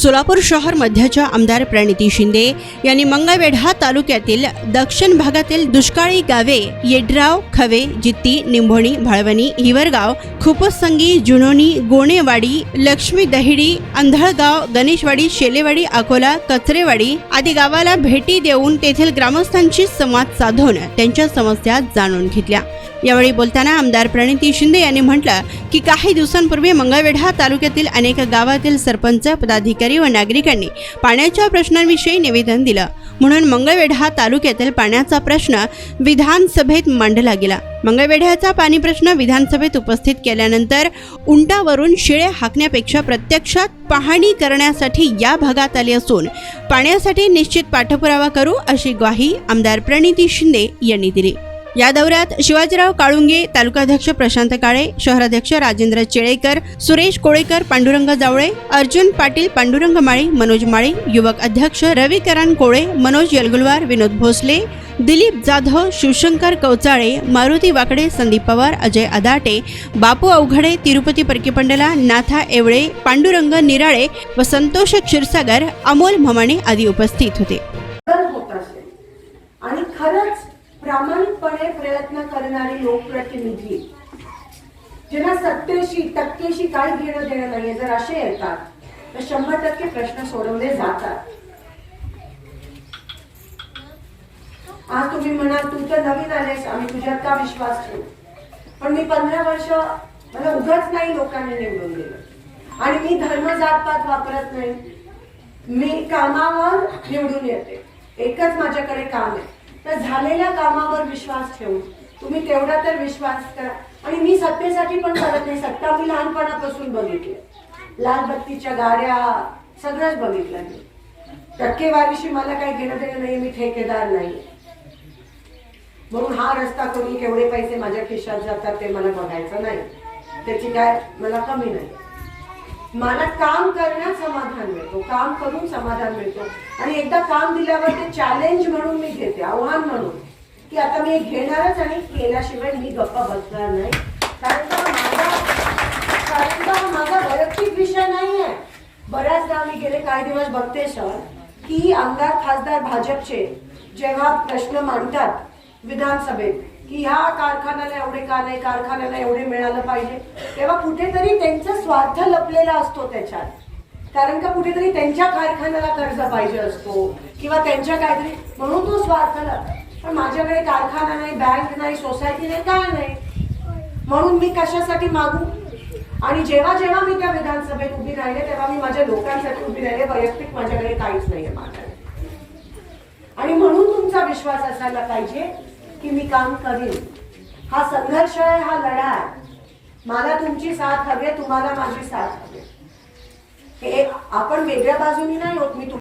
सोलापूर शहर मध्याच्या आमदार प्रणिती शिंदे यांनी मंगळवेढा तालुक्यातील दक्षिण भागातील दुष्काळी गावे येड्राव खवे जित्ती निंभोणी भाळवणी हिवरगाव खुपसंगी जुनोनी गोणेवाडी लक्ष्मी दहिडी अंधळगाव गणेशवाडी शेलेवाडी अकोला कचरेवाडी आदी गावाला भेटी देऊन तेथील ग्रामस्थांशी संवाद साधून त्यांच्या समस्या जाणून घेतल्या. यावेळी बोलताना आमदार प्रणिती शिंदे यांनी म्हटलं की काही दिवसांपूर्वी मंगळवेढा तालुक्यातील अनेक गावातील सरपंच पदाधिकारी व नागरिकांनी पाण्याच्या प्रश्नांविषयी निवेदन दिलं. म्हणून मंगळवेढा तालुक्यातील पाण्याचा प्रश्न विधानसभेत मांडला गेला. मंगळवेढ्याचा पाणी प्रश्न विधानसभेत उपस्थित केल्यानंतर उंटावरून शिळे हाकण्यापेक्षा प्रत्यक्षात पाहणी करण्यासाठी या भागात आले असून पाण्यासाठी निश्चित पाठपुरावा करू अशी ग्वाही आमदार प्रणिती शिंदे यांनी दिली. या दौऱ्यात शिवाजीराव काळुंगे तालुकाध्यक्ष प्रशांत काळे शहराध्यक्ष राजेंद्र चेळेकर सुरेश कोळेकर पांडुरंग जावळे अर्जुन पाटील पांडुरंग माळी मनोज माळी युवक अध्यक्ष रविकरण कोळे मनोज यलगुलवार विनोद भोसले दिलीप जाधव शिवशंकर कवचाळे मारुती वाकडे संदीप पवार अजय अदाटे बापू अवघडे तिरुपती परकीपंडला नाथा एवळे पांडुरंग निराळे व संतोष क्षीरसागर अमोल ममाणे आदी उपस्थित होते. आणि खरंच प्रामाणिकपणे प्रयत्न करणारे लोकप्रतिनिधी. ज्यांना सत्तेशी टक्केशी काही घेणं देणं नाहीये जर असे येतात तर शंभर टक्के प्रश्न सोडवले जातात. आज तुम्ही म्हणाल तू तर नवीन आलेस आम्ही तुझ्यात का विश्वास ठेवू? पण मी पंधरा वर्ष मला उगाच नाही लोकांनी निवडून दिलं. आणि मी धर्म जातपात वापरत नाही. मी कामावर निवडून येते. एकच माझ्याकडे काम आहे. तर झालेल्या कामावर विश्वास ठेवून तुम्ही तेवढा तर विश्वास करा. आणि मी सत्तेसाठी पण करत नाही. सत्ता मी लहानपणापासून बघितली. लाल बत्तीच्या गाड्या सगळंच बघितलं मी. टक्केवारीशी मला काही घेणं देणं नाही. मी ठेकेदार नाही. म्हणून हा रस्ता करून केवढे पैसे माझ्या खिशात जातात ते मला बघायचं नाही. त्याची काय मला कमी नाही. मला काम करण्यात समाधान मिळतो काम करून समाधान मिळतो. आणि एकदा काम दिल्यावर ते चॅलेंज म्हणून मी घेते आव्हान म्हणून. की आता मी घेणारच आणि केल्याशिवाय मी गप्पा बसणार नाही. कारण का माझा कारण का माझा वैयक्तिक विषय नाही आहे बऱ्याचदा मी गेले काही दिवस बघते सर की आमदार खासदार भाजपचे जेव्हा प्रश्न मांडतात विधानसभेत की ह्या कारखान्याला एवढे का नाही कारखान्याला एवढे मिळालं पाहिजे. तेव्हा कुठेतरी त्यांचा स्वार्थ लपलेला असतो त्याच्यात. कारण का कुठेतरी त्यांच्या कारखान्याला कर्ज पाहिजे असतो किंवा त्यांच्या काहीतरी म्हणून तो स्वार्थ पण माझ्याकडे कारखाना नाही बँक नाही सोसायटी नाही काय नाही. म्हणून मी कशासाठी मागू? आणि जेव्हा जेव्हा मी त्या विधानसभेत उभी राहिले तेव्हा मी माझ्या लोकांसाठी उभी राहिले. वैयक्तिक माझ्याकडे काहीच नाही आहे माझ्याकडे. आणि म्हणून तुमचा विश्वास असायला पाहिजे की मी काम करीन. हा संघर्ष आहे हा लढा आहे. मला तुमची साथ हवी तुम्हाला माझी साथ हवी हे आपण वेगळ्या बाजूनी नाही होत मी तुम्हाला